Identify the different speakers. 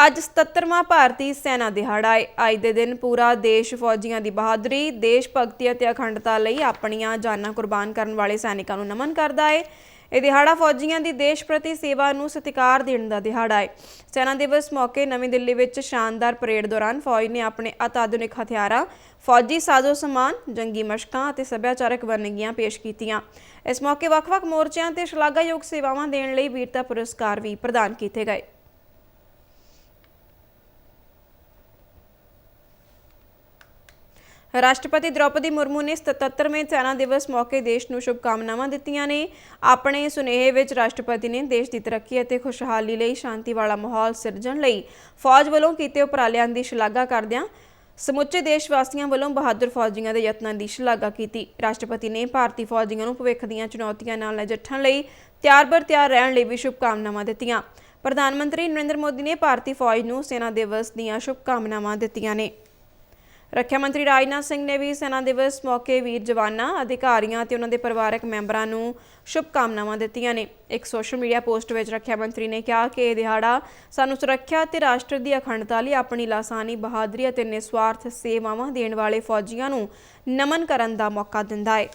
Speaker 1: ਅੱਜ 77ਵਾਂ ਭਾਰਤੀ ਸੈਨਾ ਦਿਹਾੜਾ ਹੈ ਅੱਜ ਦੇ ਦਿਨ ਪੂਰਾ ਦੇਸ਼ ਫੌਜੀਆਂ ਦੀ ਬਹਾਦਰੀ, ਦੇਸ਼ ਭਗਤੀ ਅਤੇ ਅਖੰਡਤਾ ਲਈ ਆਪਣੀਆਂ ਜਾਨਾਂ ਕੁਰਬਾਨ ਕਰਨ ਵਾਲੇ ਸੈਨਿਕਾਂ ਨੂੰ ਨਮਨ ਕਰਦਾ ਹੈ ਇਹ ਦਿਹਾੜਾ ਫੌਜੀਆਂ ਦੀ ਦੇਸ਼ ਪ੍ਰਤੀ ਸੇਵਾ ਨੂੰ ਸਤਿਕਾਰ ਦੇਣ ਦਾ ਦਿਹਾੜਾ ਹੈ ਸੈਨਾ ਦਿਵਸ ਮੌਕੇ ਨਵੀਂ ਦਿੱਲੀ ਵਿੱਚ ਸ਼ਾਨਦਾਰ ਪਰੇਡ ਦੌਰਾਨ ਫੌਜ ਨੇ ਆਪਣੇ ਅਤਿਆਧੁਨਿਕ ਹਥਿਆਰਾਂ, ਫੌਜੀ ਸਾਜ਼ੋ ਸਮਾਨ, ਜੰਗੀ ਮਸ਼ਕਾਂ ਅਤੇ ਸੱਭਿਆਚਾਰਕ ਵੰਨਗੀਆਂ ਪੇਸ਼ ਕੀਤੀਆਂ। ਇਸ ਮੌਕੇ ਵੱਖ-ਵੱਖ ਮੋਰਚਿਆਂ ਤੇ ਸ਼ਲਾਘਾਯੋਗ ਸੇਵਾਵਾਂ ਦੇਣ ਲਈ ਵੀਰਤਾ ਪੁਰਸਕਾਰ ਵੀ ਪ੍ਰਦਾਨ ਕੀਤੇ ਗਏ। ਰਾਸ਼ਟਰਪਤੀ ਦ੍ਰੌਪਦੀ ਮੁਰਮੂ ਨੇ 77ਵੇਂ ਸੈਨਾ ਦਿਵਸ ਮੌਕੇ ਦੇਸ਼ ਨੂੰ ਸ਼ੁਭਕਾਮਨਾਵਾਂ ਦਿੱਤੀਆਂ ਨੇ। ਆਪਣੇ ਸੁਨੇਹੇ ਵਿੱਚ ਰਾਸ਼ਟਰਪਤੀ ਨੇ ਦੇਸ਼ ਦੀ ਤਰੱਕੀ ਅਤੇ ਖੁਸ਼ਹਾਲੀ ਲਈ ਸ਼ਾਂਤੀ ਵਾਲਾ ਮਾਹੌਲ ਸਿਰਜਣ ਲਈ ਫੌਜ ਵੱਲੋਂ ਕੀਤੇ ਉਪਰਾਲਿਆਂ ਦੀ ਸ਼ਲਾਘਾ ਕਰਦਿਆਂ ਸਮੁੱਚੇ ਦੇਸ਼ ਵਾਸੀਆਂ ਵੱਲੋਂ ਬਹਾਦਰ ਫੌਜੀਆਂ ਦੇ ਯਤਨਾਂ ਦੀ ਸ਼ਲਾਘਾ ਕੀਤੀ। ਰਾਸ਼ਟਰਪਤੀ ਨੇ ਭਾਰਤੀ ਫੌਜੀਆਂ ਨੂੰ ਭਵਿੱਖ ਦੀਆਂ ਚੁਣੌਤੀਆਂ ਨਾਲ ਨਜਿੱਠਣ ਲਈ ਤਿਆਰ-ਬਰ ਤਿਆਰ ਰਹਿਣ ਲਈ ਵੀ ਸ਼ੁਭਕਾਮਨਾਵਾਂ ਦਿੱਤੀਆਂ। ਪ੍ਰਧਾਨ ਮੰਤਰੀ ਨਰਿੰਦਰ ਮੋਦੀ ਨੇ ਭਾਰਤੀ ਫੌਜ ਨੂੰ ਸੈਨਾ ਦਿਵਸ ਦੀਆਂ ਸ਼ੁਭਕਾਮਨਾਵਾਂ ਦਿੱਤੀਆਂ ਨੇ। ਰੱਖਿਆ ਮੰਤਰੀ ਰਾਜਨਾਥ ਸਿੰਘ ਨੇ ਵੀ ਸੈਨਾ ਦਿਵਸ ਮੌਕੇ ਵੀਰ ਜਵਾਨਾਂ, ਅਧਿਕਾਰੀਆਂ ਤੇ ਉਹਨਾਂ ਦੇ ਪਰਿਵਾਰਕ ਮੈਂਬਰਾਂ ਨੂੰ ਸ਼ੁਭਕਾਮਨਾਵਾਂ ਦਿੱਤੀਆਂ ਨੇ। ਇੱਕ ਸੋਸ਼ਲ ਮੀਡੀਆ ਪੋਸਟ ਵਿੱਚ ਰੱਖਿਆ ਮੰਤਰੀ ਨੇ ਕਿਹਾ ਕਿ ਇਹ ਦਿਹਾੜਾ ਸਾਨੂੰ ਸੁਰੱਖਿਆ ਤੇ ਰਾਸ਼ਟਰ ਦੀ ਅਖੰਡਤਾ ਲਈ ਆਪਣੀ ਲਾਸਾਨੀ ਬਹਾਦਰੀ ਅਤੇ ਨਿਸਵਾਰਥ ਸੇਵਾਵਾਂ ਦੇਣ ਵਾਲੇ ਫੌਜੀਆਂ ਨੂੰ ਨਮਨ ਕਰਨ ਦਾ ਮੌਕਾ ਦਿੰਦਾ ਹੈ।